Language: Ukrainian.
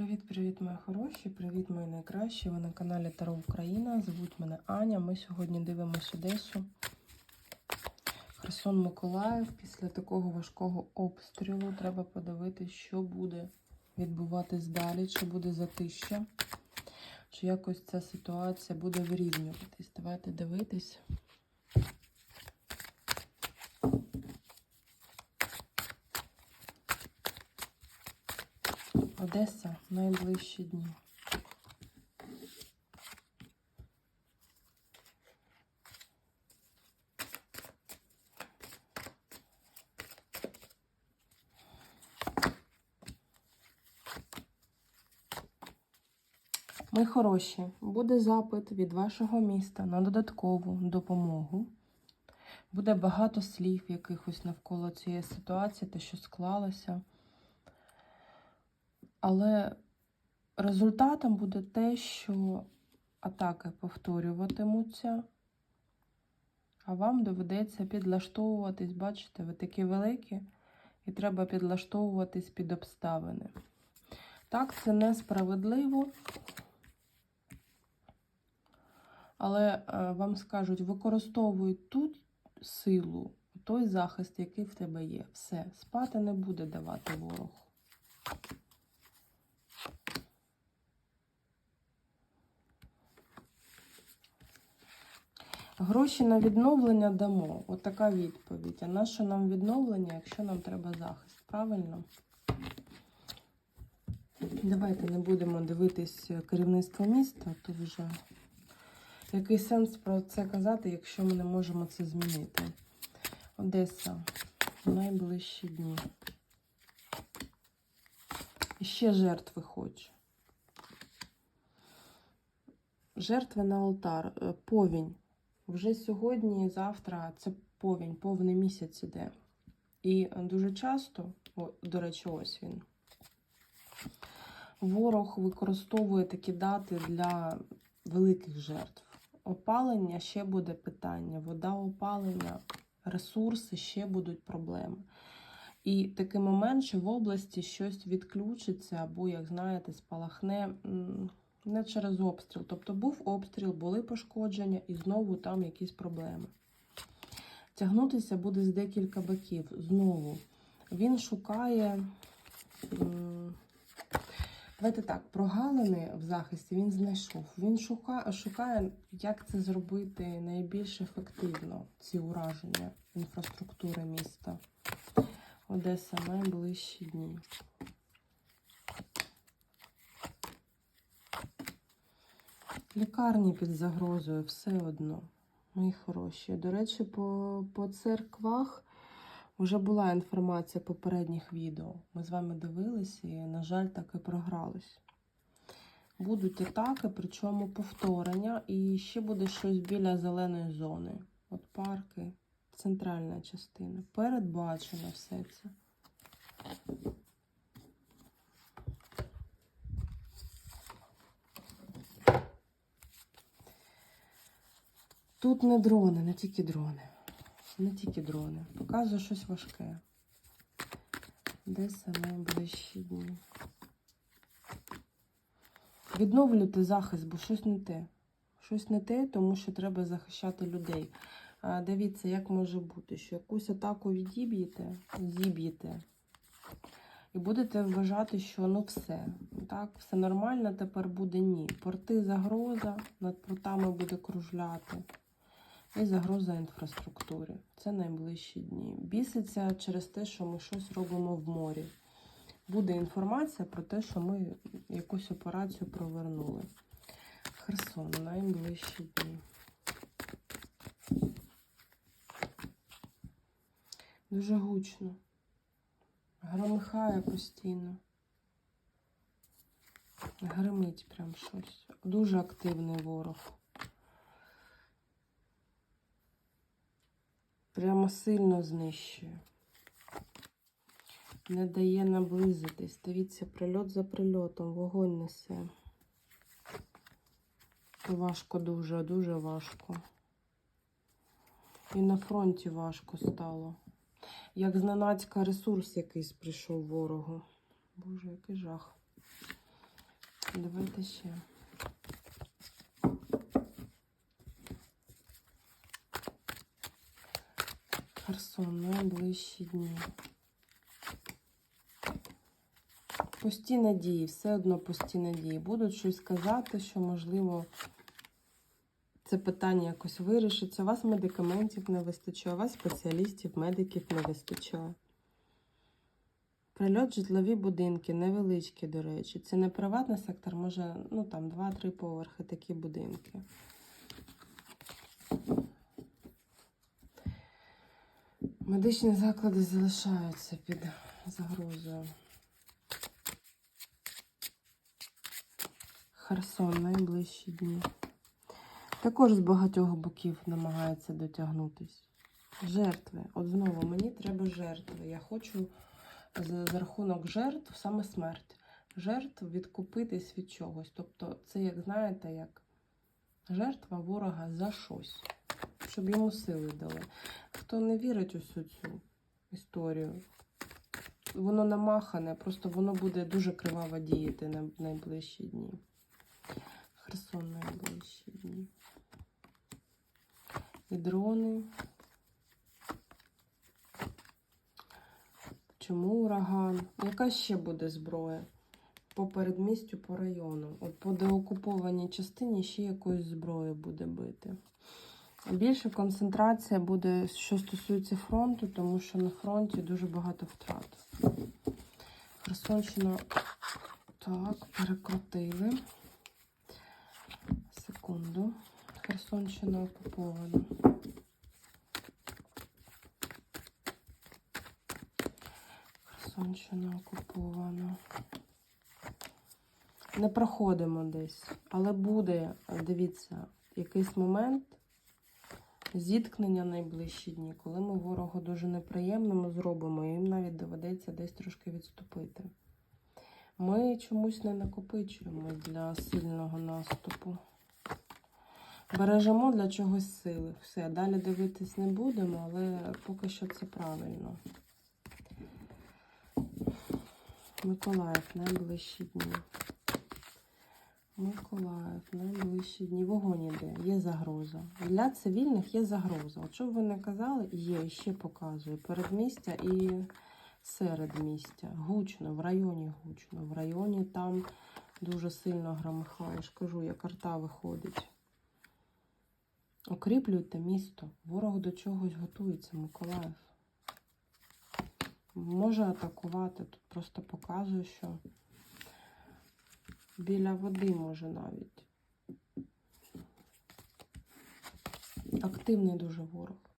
Привіт-привіт, мої хороші! Привіт, мої найкращі! Ви на каналі Таро Україна. Звуть мене Аня. Ми сьогодні дивимося Одесу. Херсон Миколаїв. Після такого важкого обстрілу треба подивитися, що буде відбуватись далі, чи буде затища, чи якось ця ситуація буде вирівнюватись. Давайте дивитись. Одеса найближчі дні. Ми хороші. Буде запит від вашого міста на додаткову допомогу. Буде багато слів якихось навколо цієї ситуації, те, що склалося. Але результатом буде те, що атаки повторюватимуться, а вам доведеться підлаштовуватись, бачите, ви такі великі, і треба підлаштовуватись під обставини. Так, це несправедливо, але е, вам скажуть, використовуй ту силу, той захист, який в тебе є. Все, спати не буде давати ворог. Гроші на відновлення дамо. От така відповідь. А на що нам відновлення, якщо нам треба захист? Правильно? Давайте не будемо дивитись керівництво міста, то вже який сенс про це казати, якщо ми не можемо це змінити. Одеса, найближчі дні. Ще жертви хочу. Жертви на алтар, Е, повінь. Вже сьогодні і завтра це повінь, повний місяць іде. І дуже часто, о, до речі, ось він. Ворог використовує такі дати для великих жертв. Опалення ще буде питання, вода опалення, ресурси ще будуть проблеми. І такий момент, що в області щось відключиться, або, як знаєте, спалахне не через обстріл. Тобто був обстріл, були пошкодження і знову там якісь проблеми. Тягнутися буде з декілька боків. Знову він шукає. Давайте так, прогалини в захисті він знайшов. Він шукає, шукає, як це зробити найбільш ефективно, ці ураження інфраструктури міста. Одеса найближчі дні. Лікарні під загрозою все одно. Мої хороші. До речі, по, по церквах вже була інформація попередніх відео. Ми з вами дивились і, на жаль, так і програлись. Будуть атаки, причому повторення, і ще буде щось біля зеленої зони. От парки, центральна частина. Передбачено все це. Тут не дрони, не тільки дрони. Не тільки дрони. Показую щось важке. Де саме ближчі дні? Відновлюйте захист, бо щось не те. Щось не те, тому що треба захищати людей. Дивіться, як може бути, що якусь атаку відіб'єте, зіб'єте. І будете вважати, що ну все, так, все нормально, тепер буде ні. Порти загроза, над портами буде кружляти. І загроза інфраструктури. Це найближчі дні. Біситься через те, що ми щось робимо в морі. Буде інформація про те, що ми якусь операцію провернули. Херсон, найближчі дні. Дуже гучно. Громихає постійно. Гримить прям щось. Дуже активний ворог. Прямо сильно знищує. Не дає наблизитись. Дивіться, прильот за прильотом, вогонь несе. Важко дуже, дуже важко. І на фронті важко стало. Як зненацька ресурс якийсь прийшов ворогу. Боже, який жах. Давайте ще. Херсон, найближчі дні. Пусті надії, все одно пусті надії. Будуть щось казати, що, можливо, це питання якось вирішиться. У вас медикаментів не вистачає, у вас спеціалістів, медиків не вистачає. Прильот житлові будинки, невеличкі, до речі. Це не приватний сектор, може, ну там 2-3 поверхи такі будинки. Медичні заклади залишаються під загрозою. Херсон найближчі дні. Також з багатьох боків намагається дотягнутись. Жертви. От знову мені треба жертви. Я хочу за, за рахунок жертв саме смерть. Жертв відкупитись від чогось. Тобто, це, як знаєте, як жертва ворога за щось, щоб йому сили дали. Хто не вірить у всю цю історію, воно намахане, просто воно буде дуже криваво діяти на найближчі дні. Херсон найближчі дні. І дрони. Чому ураган? Яка ще буде зброя? По передмістю, по району. От по деокупованій частині ще якоюсь зброєю буде бити. Більше концентрація буде, що стосується фронту, тому що на фронті дуже багато втрат. Херсонщина так, перекрутили. Секунду. Херсонщина окупована. Херсонщина окупована. Не проходимо десь, але буде, дивіться, якийсь момент зіткнення найближчі дні, коли ми ворогу дуже неприємному зробимо, і їм навіть доведеться десь трошки відступити. Ми чомусь не накопичуємо для сильного наступу. Бережемо для чогось сили. Все, далі дивитись не будемо, але поки що це правильно. Миколаїв найближчі дні. Миколаїв найближчі дні. Вогонь іде, є загроза. Для цивільних є загроза. От що б ви не казали, є, ще показую. Передмістя і середмістя. Гучно, в районі гучно. В районі там дуже сильно громихає. Ж кажу, як арта виходить. Окріплюйте місто. Ворог до чогось готується, Миколаїв. Може атакувати. Тут просто показую, що біля води може навіть. Активний дуже ворог.